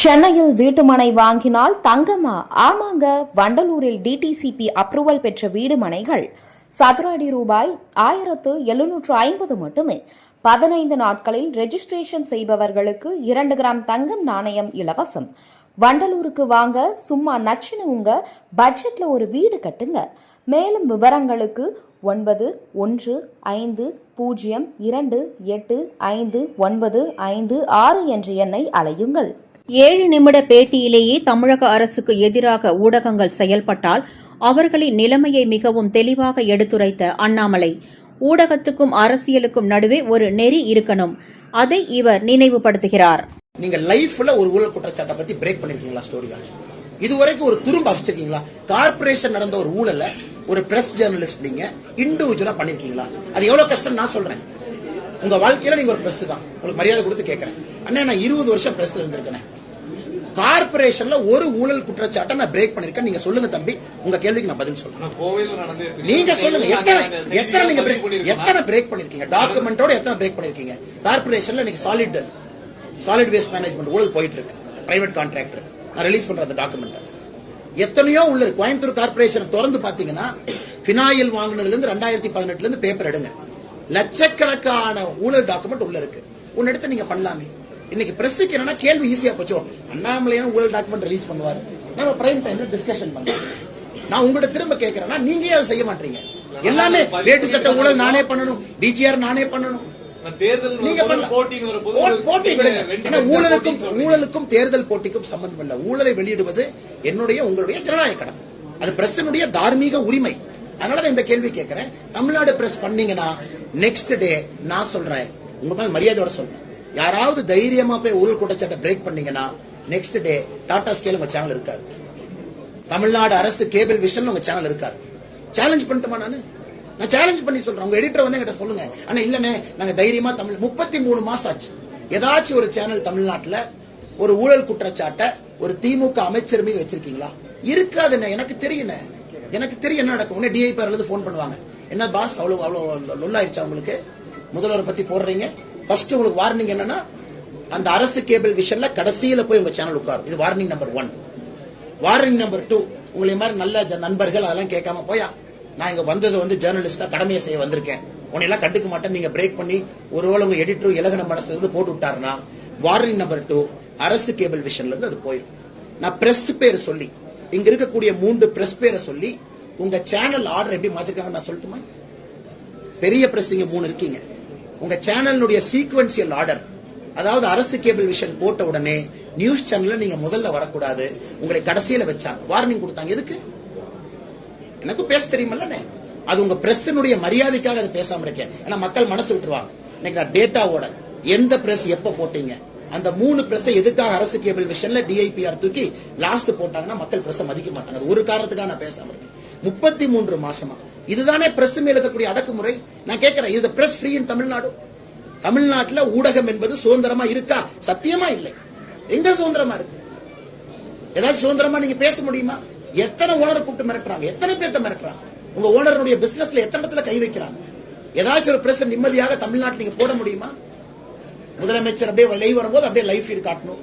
சென்னையில் வீட்டுமனை வாங்கினால் தங்கமா ஆமாங்க வண்டலூரில் டிடிசிபி அப்ரூவல் பெற்ற வீடுமனைகள் சதுர அடி ரூபாய் ஆயிரத்து எழுநூற்று ஐம்பது மட்டுமே. பதினைந்து நாட்களில் ரெஜிஸ்ட்ரேஷன் செய்பவர்களுக்கு இரண்டு கிராம் தங்கம் நாணயம் இலவசம். வண்டலூருக்கு வாங்க சும்மா நச்சுன்னு உங்க பட்ஜெட்ல ஒரு வீடு கட்டுங்க. மேலும் விவரங்களுக்கு ஒன்பது ஒன்று ஐந்து பூஜ்ஜியம் இரண்டு எட்டு ஐந்து ஒன்பது ஐந்து ஆறு என்ற எண்ணை அலையுங்கள் ஏழு நிமிட பேட்டியிலேயே தமிழக அரசுக்கு எதிராக ஊடகங்கள் செயல்பட்டால் அவர்களின் நிலைமையை மிகவும் தெளிவாக எடுத்துரைத்த அண்ணாமலை ஊடகத்துக்கும் அரசியலுக்கும் நடுவே ஒரு நெறி இருக்கணும். அதை இவர் நினைவுபடுத்துகிறார். நீங்க லைஃப்ல ஒரு ஊழல் குற்றச்சாட்டை பத்தி பிரேக் பண்ணிருக்கீங்களா ஸ்டோரியா இதுவரைக்கும் ஒரு துரும்ப அடிச்சிருக்கீங்களா கார்பரேஷன் நடந்த ஒரு ஊழல ஒரு பிரஸ் ஜேர்னலிஸ்ட் நீங்க இண்டிவிஜுவலா பண்ணிருக்கீங்களா? அது எவ்வளவு கஷ்டம் நான் சொல்றேன். உங்க வாழ்க்கையில நீங்க ஒரு பிரஸ் தான். உங்களுக்கு மரியாதை கொடுத்து கேட்கறேன். அண்ணா நான் இருபது வருஷம் பிரஸ்ல இருந்திருக்கேன். கார்பரேஷன்ல ஒரு ஊழல் குற்றச்சாட்டை நான் பிரேக் பண்ணிருக்கேன். நீங்க சொல்லுங்க தம்பி. உங்க கேள்விக்கு நான் பதில் சொல்றேன். நீங்க சொல்லுங்க. எத்தனை எத்தனை நீங்க. எத்தனை பிரேக் பண்ணிருக்கீங்க? டாக்குமெண்டோட எத்தனை பிரேக் பண்ணிருக்கீங்க? கார்பரேஷன்ல நீங்க சாலிட் சாலிட் வேஸ்ட் மேனேஜ்மெண்ட் ஊழல் போயிட்டு இருக்கு பிரைவேட் கான்ட்ராக்டர் நான் ரிலீஸ் பண்ற அந்த டாக்குமெண்ட் எத்தனையோ உள்ள இருக்கு. கோயம்புத்தூர் கார்பரேஷன் திறந்து பாத்தீங்கன்னா பினாயில் வாங்குனதுல இருந்து ரெண்டாயிரத்தி பதினெட்டுல இருந்து பேப்பர் எடுங்க. லட்சக்கணக்கான ஊழல் டாக்குமெண்ட் உள்ள இருக்கு. உன்ன எடுத்து நீங்க பண்ணலாமே. இன்னைக்கு பிரஸுக்கு என்னன்னா கேள்வி ஈஸியா போச்சோ. அண்ணாமலையான ஊழல் டாக்குமெண்ட் ரிலீஸ் பண்ணுவாரு. நம்ம பிரைம் டைம்ல டிஸ்கஷன் பண்ணலாம் நான் உங்கள்ட்ட திரும்ப கேட்கறேன்னா நீங்க அதை செய்ய மாட்டீங்க. எல்லாமே வேட்டு சட்ட ஊழல் நானே பண்ணணும். பிஜிஆர் நானே பண்ணணும். ஊழலுக்கும் தேர்தல் போட்டிக்கும் சம்பந்தம் இல்ல. ஊழலை வெளியிடுவது என்னுடைய உங்களுடைய ஜனநாயக கடமை. அது பிரஸினுடைய தார்மீக உரிமை. அதனால இந்த கேள்வி கேட்கிறேன் தமிழ்நாடு பிரஸ் பண்ணீங்கன்னா நெக்ஸ்ட் டே நான் சொல்றேன். உங்க மேல மரியாதையோட சொல்றேன். யாராவது தைரியமா போய் ஊழல் குற்றச்சாட்டை பிரேக் பண்ணீங்கன்னா நெக்ஸ்ட் டே டாடா ஸ்கேல் உங்க சேனல் இருக்காது தமிழ்நாடு அரசு கேபிள் விஷன் உங்க சேனல் இருக்காது சேலஞ்ச் பண்ணட்டுமா நானு நான் சேலஞ்ச் பண்ணி சொல்றேன் உங்க எடிட்டர் வந்து என்கிட்ட சொல்லுங்க ஆனா இல்லனே நாங்க தைரியமா தமிழ் முப்பத்தி மூணு மாசம் ஆச்சு ஏதாச்சும் ஒரு சேனல் தமிழ்நாட்டுல ஒரு ஊழல் குற்றச்சாட்டை ஒரு திமுக அமைச்சர் மீது வச்சிருக்கீங்களா இருக்காதுண்ணே எனக்கு தெரியல எனக்கு தெரியும் என்ன நடக்கும் உடனே டிஐபி இருந்து ஃபோன் பண்ணுவாங்க என்ன பாஸ் அவ்வளவு அவ்வளவு லொல்லாயிருச்சா உங்களுக்கு முதல்வரை பத்தி போடுறீங்க ஃபர்ஸ்ட் உங்களுக்கு வார்னிங் என்னன்னா அந்த அரசு கேபிள் விஷன்ல கடைசியில போய் உங்க சேனல் உட்காரும். இது warning number one warning number two உங்களை மாதிரி நல்ல ஜ- நண்பர்கள் அதெல்லாம் கேட்காம போயா நான் இங்க வந்தது வந்து ஜேர்னலிஸ்டா கடமையை செய்ய வந்திருக்கேன். உன்னை எல்லாம் கண்டுக்க மாட்டேன் நீங்க பிரேக் பண்ணி ஒருவேளை உங்க எடிட்டர் இலகன மனசுல இருந்து போட்டு விட்டாருன்னா வார்னிங் நம்பர் டூ அரசு கேபிள் விஷன்ல இருந்து அது போயிடும் நான் பிரஸ் பேர் சொல்லி இங்க இருக்கக்கூடிய மூன்று பிரஸ் பேரை சொல்லி உங்க சேனல் ஆர்டர் எப்படி மாத்திருக்காங்க நான் சொல்லட்டுமா? பெரிய பிரஸ் இங்க மூணு இருக்கீங்க. உங்க சேனலுடைய சீக்வன்சியல் ஆர்டர் அதாவது அரசு கேபிள் விஷன் போட்ட உடனே நியூஸ் சேனல்ல நீங்க முதல்ல வரக்கூடாது. உங்களை கடைசியில வச்சாங்க. வார்னிங் கொடுத்தாங்க. எதுக்கு? எனக்கும் பேச தெரியுமல்லண்ணே. அது உங்க பிரஸ்னுடைய மரியாதைக்காக அதை பேசாம இருக்கேன் ஏன்னா மக்கள் மனசு விட்டுருவாங்க. இன்னைக்கு நான் டேட்டாவோட எந்த பிரஸ் எப்ப போட்டீங்க? அந்த மூணு பிரஸ் எதுக்காக அரசு கேபிள் விஷன்ல டிஐபிஆர் தூக்கி லாஸ்ட் போட்டாங்கன்னா மக்கள் பிரஸ் மதிக்க மாட்டாங்க. அது ஒரு காரணத்துக்காக நான் பேசாம இருக்கேன். முப்பத்தி மூன்று மாசமா இதுதானே பிரஸ் மேல் இருக்கக்கூடிய அடக்குமுறை? நான் கேட்கிறேன் இது பிரஸ் ஃப்ரீ இன் தமிழ்நாடு தமிழ்நாட்டுல ஊடகம் என்பது சுதந்திரமா இருக்கா? சத்தியமா இல்லை. எங்க சுதந்திரமா இருக்கு? ஏதாச்சும் சுதந்திரமா நீங்க பேச முடியுமா? எத்தனை ஓனரை கூப்பிட்டு மிரட்டுறாங்க? எத்தனை பேர்த்த மிரட்டுறாங்க? உங்க ஓனருடைய பிசினஸ்ல எத்தனை இடத்துல கை வைக்கிறாங்க? ஏதாச்சும் ஒரு பிரஸ் நிம்மதியாக தமிழ்நாட்டில் நீங்க போட முடியுமா? முதலமைச்சர் அப்படியே லைவ் வரும்போது அப்படியே லைவ் ஃபீட் காட்டணும்.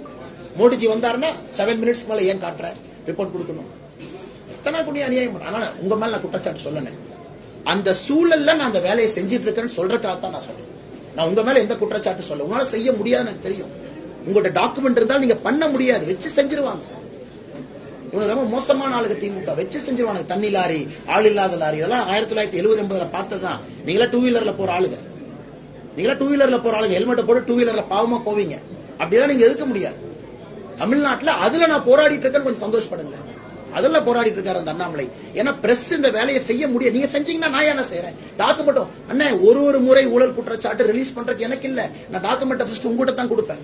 மோடிஜி வந்தாருன்னா செவன் மினிட்ஸ் மேல ஏன் காட்டுற? ரிப்போர்ட் கொடுக்கணும். எத்தனை குடி அநியாயம்? பண்ண- ஆனா உங்க மேல நான் குற்றச்சாட்டு சொல்லணும் அந்த சூழல்ல நான் அந்த வேலையை செஞ்சிட்டு இருக்கேன்னு சொல்றதுக்காக தான் நான் சொல்றேன். நான் உங்க மேல எந்த குற்றச்சாட்டு சொல்ல உங்களால செய்ய முடியாதுன்னு எனக்கு தெரியும். உங்கள்ட்ட டாக்குமெண்ட் இருந்தாலும் நீங்க பண்ண முடியாது வச்சு செஞ்சிருவாங்க. இவனு ரொம்ப மோசமான ஆளுக்கு திமுக வச்சு செஞ்சிருவானுங்க. தண்ணி லாரி ஆள் இல்லாத லாரி இதெல்லாம் ஆயிரத்தி தொள்ளாயிரத்தி எழுபது எண்பதுல பார்த்ததுதான். நீங்களா டூ வீலர்ல போற ஆளுங்க. நீங்களா டூ வீலர்ல போற ஆளுங்க. ஹெல்மெட்டை போட்டு டூ வீலர்ல பாவமா போவீங்க. அப்படியெல்லாம் நீங்க எதுக்க முடியாது. தமிழ்நாட்டுல அதுல நான் போராடிட்டு இருக்கேன்னு கொஞ்சம் சந்தோஷப்படுங்க அதுல போராடிட்டு இருக்காரு அந்த அண்ணாமலை. ஏன்னா பிரஸ் இந்த வேலையை செய்ய முடியும் நீங்க செஞ்சீங்கன்னா நான் என்ன செய்யறேன் டாக்குமெண்ட்டும் அண்ணே ஒரு ஒரு முறை ஊழல் குற்றச்சாட்டு ரிலீஸ் பண்றதுக்கு எனக்கு இல்ல. நான் டாக்குமெண்ட்டை ஃபர்ஸ்ட் உங்ககிட்ட தான் கொடுப்பேன்.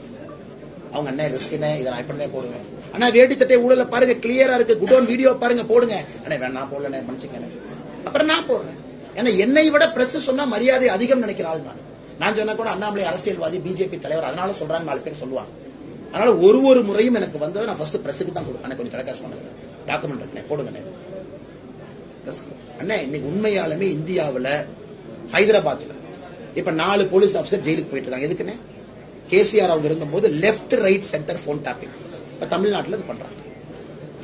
அவங்க அண்ணே ரிஸ்க்னே இதை நான் இப்படிதான் போடுவேன். அண்ணா வேட்டி சட்டை ஊழல பாருங்க கிளியரா இருக்கு. குடோன் வீடியோ பாருங்க போடுங்க. அண்ணே வேணா போடலண்ணே மன்னிச்சுங்க அப்புறம் நான் போடுறேன். ஏன்னா என்னை விட பிரஸ் சொன்னா மரியாதை அதிகம் நினைக்கிற ஆள் நான். நான் சொன்னா கூட அண்ணாமலை அரசியல்வாதி பிஜேபி தலைவர் அதனால சொல்றாங்க நாலு பேர் சொல்லுவாங்க. அதனால ஒரு ஒரு முறையும் எனக்கு வந்ததை நான் ஃபர்ஸ்ட் பிரஸுக்கு தான் கொடுப்பேன். கொஞ்சம் டெலகாஸ்ட் பண்ணுறேன் டாக்குமெண்ட் அண்ணே போடுங்கண்ணே. அண்ணே இன்னைக்கு உண்மையாலுமே இந்தியாவில் ஹைதராபாத்ல இப்ப நாலு போலீஸ் ஆஃபீஸர் ஜெயிலுக்கு போயிட்டு இருக்காங்க. எதுக்குண்ணே? கேசிஆர் அவங்க இருந்தபோது left right centre phone tapping இப்ப தமிழ்நாட்டில் இது பண்றாங்க.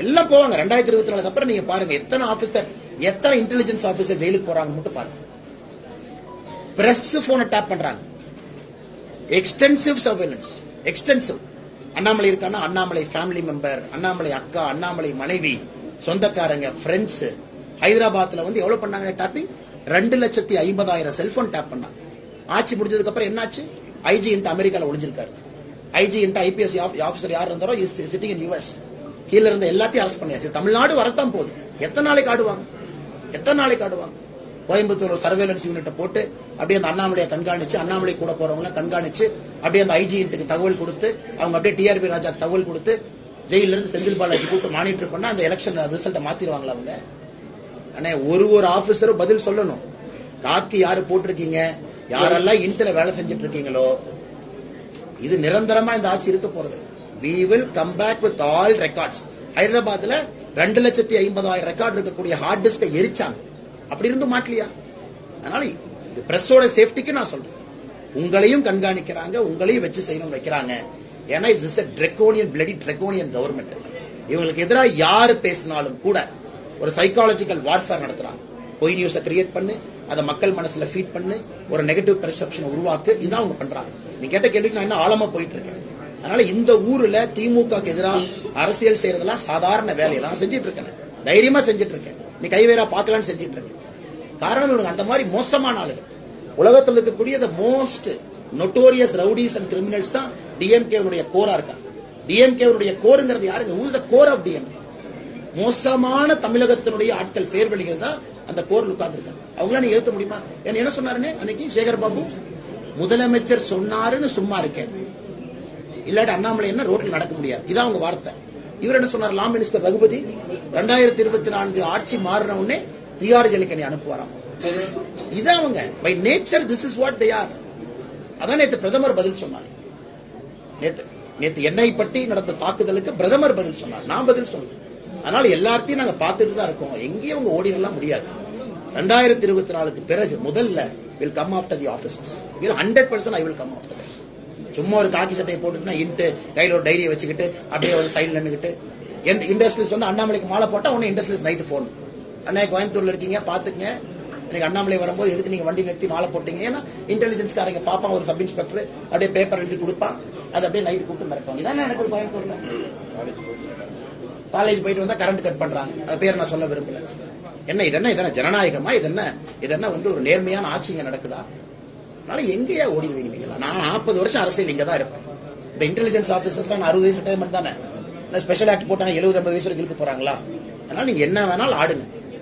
எல்லாம் போவாங்க. ரெண்டாயிரத்தி இருபத்தி நாலு அப்புறம் நீங்க பாருங்க எத்தனை ஆபீசர் எத்தனை இன்டெலிஜென்ஸ் ஆபீசர் ஜெயிலுக்கு போறாங்க மட்டும் பாருங்க. பிரஸ் போனை டேப் பண்றாங்க. எக்ஸ்டென்சிவ் சர்வேலன்ஸ் எக்ஸ்டென்சிவ் அண்ணாமலை இருக்கான்னா அண்ணாமலை ஃபேமிலி மெம்பர் அண்ணாமலை அக்கா அண்ணாமலை மனைவி சொந்தக்காரங்க ஃப்ரெண்ட்ஸ் ஹைதராபாத்ல வந்து எவ்வளவு பண்ணாங்க டாப்பிங் ரெண்டு லட்சத்தி ஐம்பதாயிரம் செல்போன் டேப் பண்ணாங்க. ஆட்சி முடிஞ்சதுக்கு அப்புறம் என்னாச்சு? ஐஜி இன்ட்டு அமெரிக்கால ஒளிஞ்சிருக்காரு. ஐஜி இன்ட்டு ஐபிஎஸ் ஆஃபீஸர் யார் இருந்தாரோ சிட்டிங் இன் யூஎஸ் கீழே இருந்த எல்லாத்தையும் அரெஸ்ட் பண்ணியாச்சு. தமிழ்நாடு வரத்தான் போகுது. எத்தனை நாளைக்கு ஆடுவாங்க? எத்தனை நாளைக்கு ஆடுவாங்க? கோயம்புத்தூர் சர்வேலன்ஸ் யூனிட்டை போட்டு அப்படியே அந்த அண்ணாமலையை கண்காணிச்சு அண்ணாமலை கூட போறவங்களை கண்காணிச்சு அப்படியே அந்த ஐஜிஎன்ட்டுக்கு தகவல் கொடுத்து அவங்க அப்படியே டிஆர்பி ராஜாக்கு தகவல் கொடுத்து ஜெயில இருந்து செந்தில் பாலாஜி கூப்பிட்டு மானிட்டர் பண்ணா அந்த எலெக்ஷன் ரிசல்ட்டை மாத்திருவாங்களா அவங்க? அண்ணே ஒரு ஒரு ஆபீசரும் பதில் சொல்லணும். தாக்கி யாரு போட்டிருக்கீங்க? யாரெல்லாம் இன்டர்ல வேலை செஞ்சுட்டு இருக்கீங்களோ இது நிரந்தரமா இந்த ஆட்சி இருக்க போறது. We will come back with all records ஹைதராபாத்ல ரெண்டு லட்சத்தி ஐம்பதாயிரம் ரெக்கார்ட் இருக்கக்கூடிய ஹார்ட் டிஸ்கை எரிச்சாங்க. அப்படி இருந்து மாட்டலையா? அதனால இது பிரஸோட சேஃப்டிக்கு நான் சொல்றேன். உங்களையும் கண்காணிக்கிறாங்க உங்களையும் வச்சு செய்யணும் வைக்கிறாங்க. ஏன்னா it's is draconian bloody draconian government இவங்களுக்கு எதிராக யார் பேசினாலும் கூட ஒரு சைக்காலஜிக்கல் வார்ஃபேர் நடத்துறாங்க. பொய் நியூஸை கிரியேட் பண்ணு அதை மக்கள் மனசுல ஃபீட் பண்ணு ஒரு நெகட்டிவ் பெர்செப்ஷனை உருவாக்கு இதுதான் அவங்க பண்றாங்க. நீ கேட்ட கேள்விக்கு நான் என்ன ஆழமா போயிட்டு இருக்கேன் அதனால இந்த ஊர்ல திமுகக்கு எதிராக அரசியல் செய்யறதெல்லாம் சாதாரண வேலையெல்லாம் நான் செஞ்சுட்டு இருக்கேன் தைரியமா செஞ்சுட்டு இருக்கேன் நீ கைவேரா பார்க்கலாம்னு செஞ்சுட்டு இருக்கேன் காரணம் இவனுக்கு அந்த மாதிரி மோசமான ஆளுகள் உலகத்தில் இருக்கக்கூடிய the most notorious rowdies and criminals தான் டிஎம்கே கோரா இருக்காங்க டிஎம்கே கோருங்கிறது யாருங்க? Who the core of DMK மோசமான தமிழகத்தினுடைய ஆட்கள் பேர் வழிகள் தான் அந்த கோரில் உட்கார்ந்துருக்காங்க. அவங்களாம் நீ ஏற்ற முடியுமா? என்ன என்ன சொன்னாருன்னு? அன்னைக்கு சேகர் பாபு முதலமைச்சர் சொன்னாருன்னு சும்மா இருக்கேன். இல்லாட்டி அண்ணாமலை என்ன ரோட்ல நடக்க முடியாது. இதான் அவங்க வார்த்தை. இவர் என்ன சொன்னார்? லா மினிஸ்டர் ரகுபதி ரெண்டாயிரத்தி இருபத்தி நான்கு ஆட்சி மாறின உடனே திகார் ஜெலிக்கணி அனுப்புவாராம். இதான் அவங்க. By nature this is what they are அதான் நேத்து பிரதமர் பதில் சொன்னார். நேத்து நேத்து என்னை பற்றி நடந்த தாக்குதலுக்கு பிரதமர் பதில் சொன்னார். நான் பதில் சொன்னேன். அதனால எல்லாத்தையும் நாங்க பார்த்துட்டு தான் இருக்கோம். எங்கேயும் அவங்க ஓடிடலாம் முடியாது. ரெண்டாயிரத்தி இருபத்தி நாலுக்கு பிறகு முதல்ல will come after the offices will hundred percent I will come after சும்மா ஒரு காக்கி சட்டையை போட்டுட்டு இன்ட்டு கையில ஒரு டைரியை வச்சுக்கிட்டு அப்படியே வந்து சைடுல நின்னுக்கிட்டு எந்த இண்டஸ்ட்ரீஸ் வந்து அண்ணாமலைக்கு மாலை போட்டா உடனே இண்டஸ்ட்ரீஸ் நைட்டு போன் அண்ணா கோயம்புத்தூர்ல இருக்கீங்க பாத்துக்கங்க. எனக்கு அண்ணாமலை வரும்போது எதுக்கு நீங்க வண்டி நிறுத்தி மாலை போட்டீங்க? ஏன்னா இன்டெலிஜென்ஸ்காரங்க பாப்பான் ஒரு சப் இன்ஸ்பெக்டர் அப்படியே பேப்பர் எழுதி கொடுப்பான். அது அப்படியே நைட்டு கூப்பிட்டு மிரட்டுவாங்க. இதான் நடக்குது கோயம்புத்தூர்ல? காலேஜ் போயிட்டு வந்தா கரண்ட் கட் பண்றாங்க. அது பேர் நான் சொல்ல விரும்பல. என்ன இதென்ன இதென்ன ஜனநாயகமா? இதென்ன இதென்ன வந்து ஒரு நேர்மையான ஆட்சி இங்க நடக்குதா? அதனால எங்கேயா ஓடிடுவீங்க நீங்க நான் நாற்பது வருஷம் அரசியல் இங்க தான் இருப்பேன். இந்த இன்டெலிஜென்ஸ் ஆஃபீஸர்ஸ் நான் அறுபது வயசு ரிட்டையர்மெண்ட் தானே? ஸ்பெஷல் ஆக்ட் போட்டாங்க எழுபது ஐம்பது வயசு வரைக்கும் இழுக்க போறாங்களா? அதனால நீங்க என்ன வேணாலும் ஆடுங்க.